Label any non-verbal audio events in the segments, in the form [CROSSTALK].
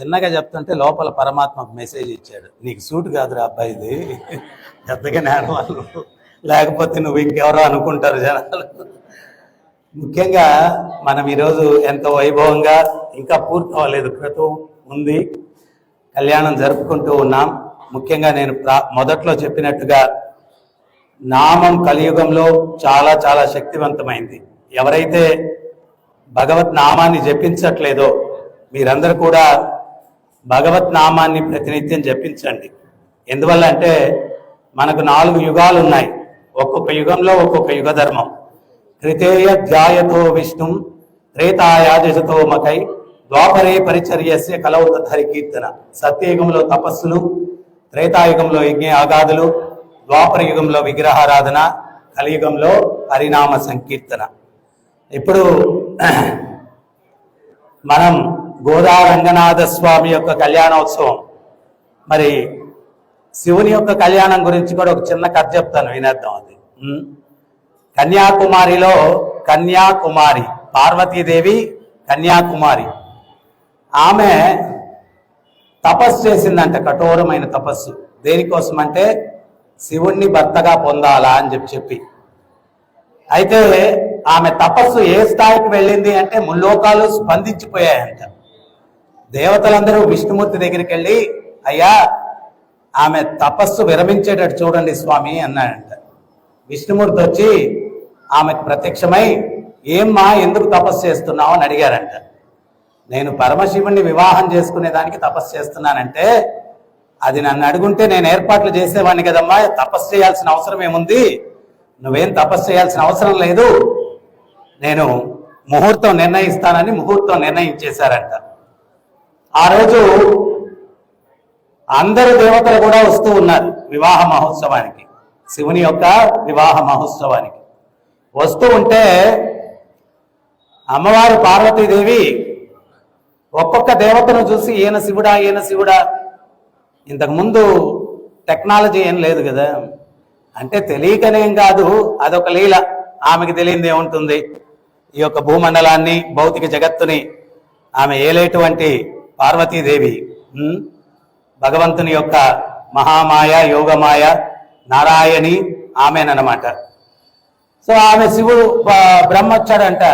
చిన్నగా చెప్తుంటే లోపల పరమాత్మకు మెసేజ్ ఇచ్చాడు. నీకు సూట్ కాదురా అబ్బాయిది పెద్దగా నేను వాళ్ళు లేకపోతే నువ్వు ఇంకెవరో అనుకుంటారు జనాలు. ముఖ్యంగా మనం ఈరోజు ఎంతో వైభవంగా ఇంకా పూర్తి అవ్వలేదు ఉంది. కళ్యాణం జరుపుకుంటూ ఉన్నాం. ముఖ్యంగా నేను ప్రా- మొదట్లో చెప్పినట్టుగా నామం కలియుగంలో చాలా చాలా శక్తివంతమైంది. ఎవరైతే భగవత్ నామాన్ని జపించట్లేదో మీరందరూ కూడా భగవత్ నామాన్ని ప్రతినిత్యం జపించండి. ఎందువల్ల అంటే మనకు నాలుగు యుగాలు ఉన్నాయి. ఒక్కొక్క యుగంలో ఒక్కొక్క యుగ ధర్మం. త్రితేయ ధ్యాయతో విష్ణు త్రేతాయాజతో మకై ద్వాపరే పరిచర్యస్య కలౌత కీర్తన సత్యయుగంలో తపస్సులు త్రేతాయుగంలో యజ్ఞ ఆగాదులు ద్వాపర యుగంలో విగ్రహారాధన కలియుగంలో హరినామ సంకీర్తన. ఇప్పుడు [CLEARS THROAT] మనం గోదా రంగనాథ స్వామి యొక్క కళ్యాణోత్సవం. మరి శివుని యొక్క కళ్యాణం గురించి కూడా ఒక చిన్న కథ చెప్తాను వినేద్దాం అది. కన్యాకుమారిలో కన్యాకుమారి పార్వతీదేవి కన్యాకుమారి. ఆమె తపస్సు చేసిందంట కఠోరమైన తపస్సు. దేనికోసం అంటే శివుణ్ణి భర్తగా పొందాలా అని చెప్పి చెప్పి. అయితే ఆమె తపస్సు ఏ స్థాయికి వెళ్ళింది అంటే ముల్లోకాలు స్పందించిపోయాయంట. దేవతలందరూ విష్ణుమూర్తి దగ్గరికి వెళ్ళి అయ్యా ఆమె తపస్సు విరమించేటట్టు చూడండి స్వామి అన్నాడంట. విష్ణుమూర్తి వచ్చి ఆమెకు ప్రత్యక్షమై ఏమ్మా ఎందుకు తపస్సు చేస్తున్నావు అని అడిగారంట. నేను పరమశివుణ్ణి వివాహం చేసుకునేదానికి తపస్సు చేస్తున్నానంటే అది నన్ను అడుగుంటే నేను ఏర్పాట్లు చేసేవాడిని కదమ్మా తపస్సు చేయాల్సిన అవసరం ఏముంది? నువ్వేం తపస్సు చేయాల్సిన అవసరం లేదు. నేను ముహూర్తం నిర్ణయిస్తానని ముహూర్తం నిర్ణయించేశారంట. ఆ రోజు అందరు దేవతలు కూడా వస్తూ ఉన్నారు వివాహ మహోత్సవానికి. శివుని యొక్క వివాహ మహోత్సవానికి. వస్తూ ఉంటే అమ్మవారు పార్వతీదేవి ఒక్కొక్క దేవతను చూసి ఈయన శివుడా ఈయన శివుడా. ఇంతకుముందు టెక్నాలజీ ఏం లేదు కదా. అంటే తెలియకనేం కాదు అదొక లీల. ఆమెకి తెలియంది ఏముంటుంది? ఈ యొక్క భూమండలాన్ని భౌతిక జగత్తుని ఆమె ఏలేటువంటి పార్వతీదేవి భగవంతుని యొక్క మహామాయ యోగమాయ నారాయణి ఆమెనమాట సో ఆమె శివుడు బ్రహ్మ వచ్చాడంట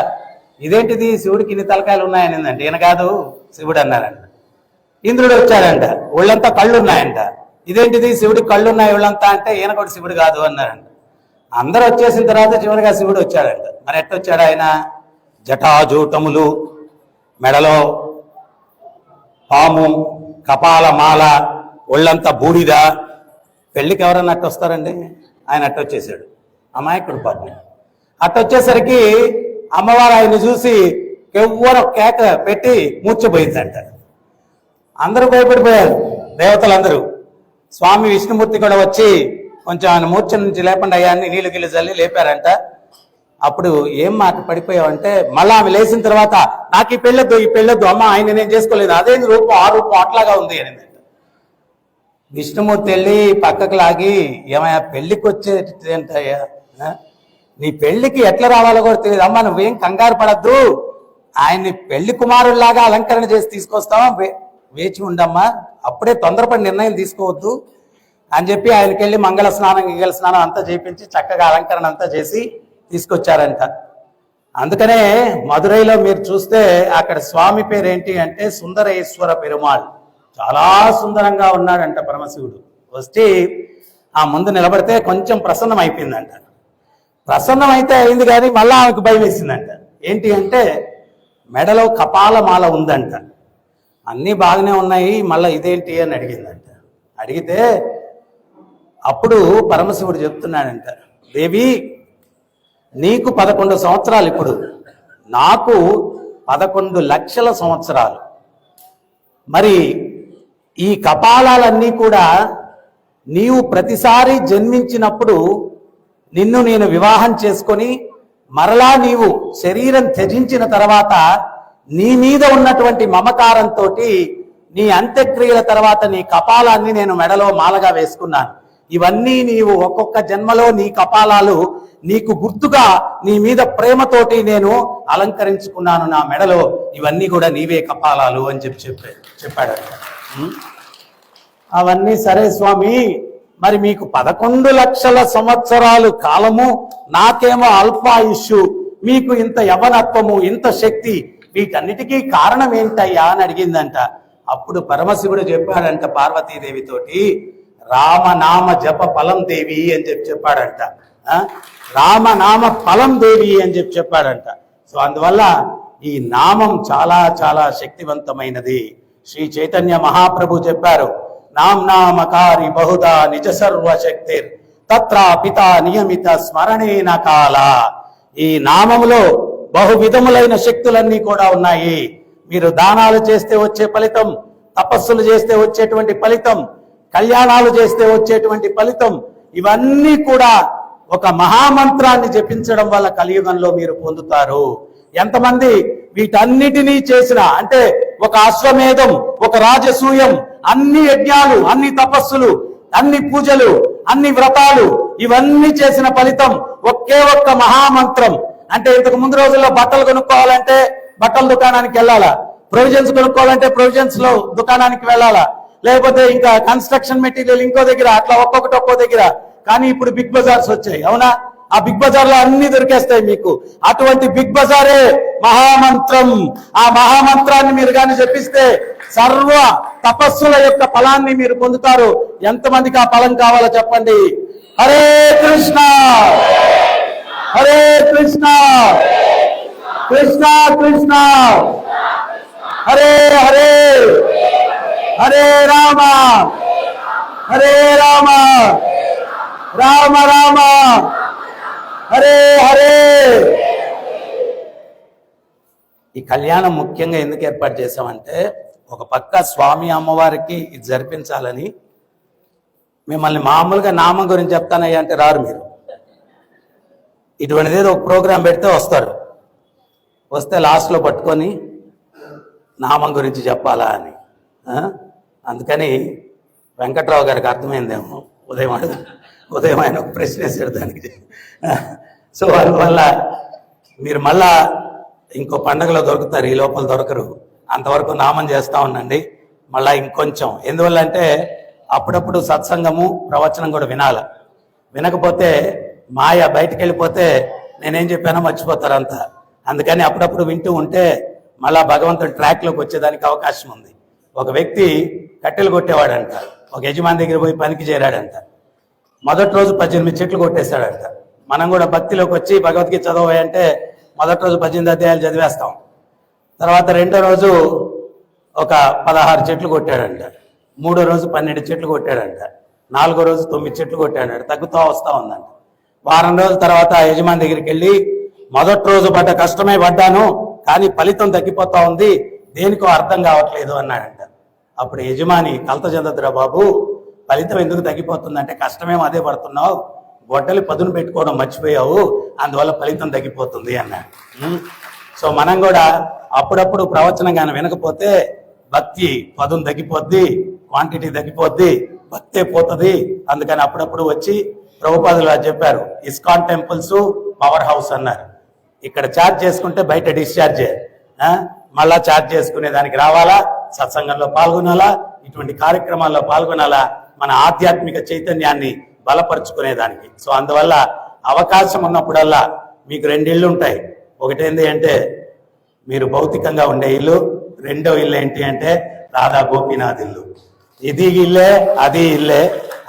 ఇదేంటిది? శివుడికి ఇన్ని తలకాయలు ఉన్నాయనిందంట. ఈయన కాదు శివుడు అన్నారంట ఇంద్రుడు వచ్చాడంట. ఒళ్ళంతా కళ్ళు ఉన్నాయంట ఇదేంటిది? శివుడికి కళ్ళు ఉన్నాయి ఒళ్ళంతా అంటే ఈయన కూడా శివుడు కాదు అన్నారంట. అందరూ వచ్చేసిన తర్వాత చివరిగా శివుడు వచ్చాడంట. మరి ఎట్టొచ్చాడు ఆయన? జటాజూటములు మెడలో పాము కపాల మాల ఒళ్ళంతా బూడిద. పెళ్ళికి ఎవరన్నా అట్ట వస్తారండి? ఆయన అట్ట వచ్చేసాడు. అమాయకుడు పాపం అట్ట వచ్చేసరికి అమ్మవారు ఆయన చూసి ఎవ్వరో కేక పెట్టి మూర్చపోయిందంట అందరూ భయపడిపోయారు. దేవతలందరూ. స్వామి విష్ణుమూర్తి కూడా వచ్చి కొంచెం ఆయన మూర్ఛ నుంచి లేకుండా అయ్యాన్ని నీళ్ళు గిల్లు చల్లి లేపారంట. అప్పుడు ఏం మాట పడిపోయావంటే మళ్ళా ఆమె లేచిన తర్వాత నాకు ఈ పెళ్ళొద్దు ఈ పెళ్ళొద్దు అమ్మ ఆయన నేను చేసుకోలేదు అదేంది రూపం ఆ రూపం అట్లాగా ఉంది అని విష్ణుమూర్తి వెళ్ళి పక్కకు లాగి ఏమయ్యా పెళ్ళికి వచ్చేటయ్యా నీ పెళ్ళికి ఎట్లా రావాలో కూడా తెలియదు. అమ్మ నువ్వేం కంగారు పడద్దు. ఆయన్ని పెళ్ళి కుమారుల్లాగా అలంకరణ చేసి తీసుకొస్తావా? వే- వేచి ఉండమ్మా. అప్పుడే తొందరపడి నిర్ణయం తీసుకోవద్దు అని చెప్పి ఆయనకి వెళ్ళి మంగళ స్నానం గింగళ స్నానం అంతా చేపించి చక్కగా అలంకరణ అంతా చేసి తీసుకొచ్చారంట. అందుకనే మదురైలో మీరు చూస్తే అక్కడ స్వామి పేరు ఏంటి అంటే సుందరేశ్వర పెరుమాళ్. చాలా సుందరంగా ఉన్నాడంట పరమశివుడు. వచ్చి ఆ ముందు నిలబడితే కొంచెం ప్రసన్నం అయిపోయిందంట ప్రసన్నం అయితే అయింది కానీ మళ్ళీ ఆమెకు భయం వేసిందంట. ఏంటి అంటే మెడలో కపాలమాల ఉందంట. అన్నీ బాగానే ఉన్నాయి మళ్ళీ ఇదేంటి అని అడిగిందంట. అడిగితే అప్పుడు పరమశివుడు చెప్తున్నాడంట దేవి నీకు పదకొండు సంవత్సరాలు ఇప్పుడు. నాకు పదకొండు లక్షల సంవత్సరాలు. మరి ఈ కపాలాలన్నీ కూడా నీవు ప్రతిసారి జన్మించినప్పుడు నిన్ను నేను వివాహం చేసుకొని మరలా నీవు శరీరం త్యజించిన తర్వాత నీ మీద ఉన్నటువంటి మమకారంతో నీ అంత్యక్రియల తర్వాత నీ కపాలాన్ని నేను మెడలో మాలగా వేసుకున్నాను. ఇవన్నీ నీవు ఒక్కొక్క జన్మలో నీ కపాలాలు నీకు గుర్తుగా నీ మీద ప్రేమతోటి నేను అలంకరించుకున్నాను నా మెడలో. ఇవన్నీ కూడా నీవే కపాలాలు అని చెప్పి చెప్పే చెప్పాడు అవన్నీ సరే స్వామి. మరి మీకు పదకొండు లక్షల సంవత్సరాలు కాలము నాకేమో అల్పాయుష్యు మీకు ఇంత యవనత్వము ఇంత శక్తి వీటన్నిటికీ కారణం ఏంటయ్యా అని అడిగిందంట. అప్పుడు పరమశివుడు చెప్పాడంట పార్వతీదేవితోటి రామనామ జప ఫలం దేవి అని చెప్పి చెప్పాడంట. రామనామ ఫలం దేవి అని చెప్పి చెప్పాడంట. సో అందువల్ల ఈ నామం చాలా చాలా శక్తివంతమైనది. శ్రీ చైతన్య మహాప్రభు చెప్పారు నామ్నామకారి బహుదా నిజ సర్వశక్తి తత్రా తత్ర పిత నియమిత స్మరణేన కాల. ఈ నామములో బహు విధములైన శక్తులన్నీ కూడా ఉన్నాయి. మీరు దానాలు చేస్తే వచ్చే ఫలితం తపస్సులు చేస్తే వచ్చేటువంటి ఫలితం కళ్యాణాలు చేస్తే వచ్చేటువంటి ఫలితం ఇవన్నీ కూడా ఒక మహామంత్రాన్ని జపించడం వల్ల కలియుగంలో మీరు పొందుతారు. ఎంతమంది వీటన్నిటినీ చేసిన అంటే ఒక అశ్వమేధం ఒక రాజసూయం అన్ని యజ్ఞాలు అన్ని తపస్సులు అన్ని పూజలు అన్ని వ్రతాలు ఇవన్నీ చేసిన ఫలితం ఒకే ఒక్క మహామంత్రం. అంటే ఇంతకు ముందు రోజుల్లో బట్టలు కొనుక్కోవాలంటే బట్టల దుకాణానికి వెళ్ళాలా? ప్రొవిజన్స్ కొనుక్కోవాలంటే ప్రొవిజన్స్లో దుకాణానికి వెళ్ళాలా? లేకపోతే ఇంకా కన్స్ట్రక్షన్ మెటీరియల్ ఇంకో దగ్గర అట్లా ఒక్కొక్కటి ఒక్కో దగ్గర. కానీ ఇప్పుడు బిగ్ బజార్స్ వచ్చాయి అవునా? ఆ బిగ్ బజార్లో అన్ని దొరికేస్తాయి మీకు. అటువంటి బిగ్ బజారే మహామంత్రం. ఆ మహామంత్రాన్ని మీరు కానీ చెప్పిస్తే సర్వ తపస్సుల యొక్క ఫలాన్ని మీరు పొందుతారు. ఎంతమందికి ఆ ఫలం కావాలో చెప్పండి. హరే కృష్ణ! హరే కృష్ణ! కృష్ణ కృష్ణ! హరే హరే! హరే రామ! హరే రామ! రామ రామ. హరే హరే. ఈ కళ్యాణం ముఖ్యంగా ఎందుకు ఏర్పాటు చేశామంటే ఒక పక్క స్వామి అమ్మవారికి ఇది జరిపించాలని. మిమ్మల్ని మామూలుగా నామం గురించి చెప్తానయ్యా అంటే రారు మీరు. ఇటువంటిది ఏదో ఒక ప్రోగ్రాం పెడితే వస్తారు. వస్తే లాస్ట్లో పట్టుకొని నామం గురించి చెప్పాలా అని. అందుకని వెంకట్రావు గారికి అర్థమైందేమో. ఉదయం అడుగు- ఉదయం ఆయన ఒక ప్రశ్న వేసాడు దానికి. సో అందువల్ల మీరు మళ్ళా ఇంకో పండగలో దొరుకుతారు ఈ లోపల దొరకరు. అంతవరకు నామం చేస్తా ఉండండి. మళ్ళా ఇంకొంచెం. ఎందువల్ల అంటే అప్పుడప్పుడు సత్సంగము ప్రవచనం కూడా వినాల. వినకపోతే మాయ బయటికి వెళ్ళిపోతే నేనేం చెప్పానో మర్చిపోతారు అంతా. అందుకని అప్పుడప్పుడు వింటూ ఉంటే మళ్ళా భగవంతుడు ట్రాక్లోకి వచ్చేదానికి అవకాశం ఉంది. ఒక వ్యక్తి కట్టెలు కొట్టేవాడంట. ఒక యజమాని దగ్గర పోయి పనికి చేరాడంట. మొదటి రోజు పద్దెనిమిది చెట్లు కొట్టేశాడంట మనం కూడా భక్తిలోకి వచ్చి భగవద్గీత చదవే మొదటి రోజు పద్దెనిమిది అధ్యాయాలు చదివేస్తాం. తర్వాత రెండో రోజు ఒక పదహారు చెట్లు కొట్టాడంట. మూడో రోజు పన్నెండు చెట్లు కొట్టాడంట. నాలుగో రోజు తొమ్మిది చెట్లు కొట్టాడంట. తగ్గుతూ వస్తూ ఉందంట. వారం రోజుల తర్వాత ఆ యజమాని దగ్గరికి వెళ్ళి మొదటి రోజు పడ్డ కష్టమే పడ్డాను కానీ ఫలితం తగ్గిపోతా ఉంది. దేనికో అర్థం కావట్లేదు అన్నాడంట. అప్పుడు యజమాని కలత చెందదురా బాబు. ఫలితం ఎందుకు తగ్గిపోతుందంటే కష్టమేమో అదే పడుతున్నావు. గొడ్డలి పదును పెట్టుకోవడం మర్చిపోయావు. అందువల్ల ఫలితం తగ్గిపోతుంది అన్నాడు. సో మనం కూడా అప్పుడప్పుడు ప్రవచనం కానీ వినకపోతే భక్తి పదును తగ్గిపోద్ది క్వాంటిటీ తగ్గిపోద్ది భక్తే పోతుంది. అందుకని అప్పుడప్పుడు వచ్చి ప్రభుపాదులు చెప్పారు ఇస్కాన్ టెంపుల్స్ పవర్ హౌస్ అన్నారు. ఇక్కడ ఛార్జ్ చేసుకుంటే బయట డిశ్చార్జ్. మళ్ళా ఛార్జ్ చేసుకునే దానికి రావాలా? సత్సంగంలో పాల్గొనాలా? ఇటువంటి కార్యక్రమాల్లో పాల్గొనాలా? మన ఆధ్యాత్మిక చైతన్యాన్ని బలపరుచుకునేదానికి. సో అందువల్ల అవకాశం ఉన్నప్పుడల్లా మీకు రెండిళ్ళు ఉంటాయి. ఒకటేంది అంటే మీరు భౌతికంగా ఉండే ఇల్లు. రెండో ఇల్లు ఏంటి అంటే రాధా గోపీనాథ్ ఇల్లు. ఇది ఇల్లే అది ఇల్లే.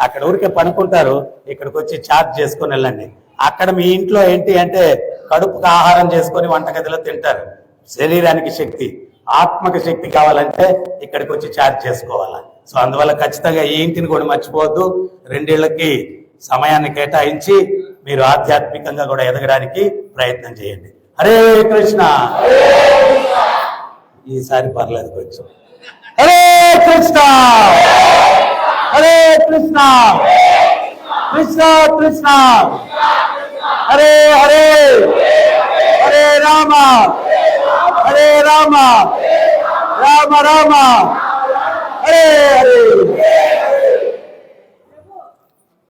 అక్కడ ఊరికే పనుకుంటారు. ఇక్కడికి వచ్చి ఛార్జ్ చేసుకొని వెళ్ళండి. అక్కడ మీ ఇంట్లో ఏంటి అంటే కడుపుకు ఆహారం చేసుకొని వంటగదిలో తింటారు. శరీరానికి శక్తి. ఆత్మక శక్తి కావాలంటే ఇక్కడికి వచ్చి ఛార్జ్ చేసుకోవాలి. సో అందువల్ల ఖచ్చితంగా ఈ ఇంటిని కూడా మర్చిపోవద్దు. రెండేళ్ళకి సమయాన్ని కేటాయించి మీరు ఆధ్యాత్మికంగా కూడా ఎదగడానికి ప్రయత్నం చేయండి. హరే కృష్ణ! ఈసారి పర్లేదు కొంచెం. హరే కృష్ణ! హరే కృష్ణ! కృష్ణ కృష్ణ! హరే హరే! హరే రామ! హరే రామ రామ రామ హరే హరే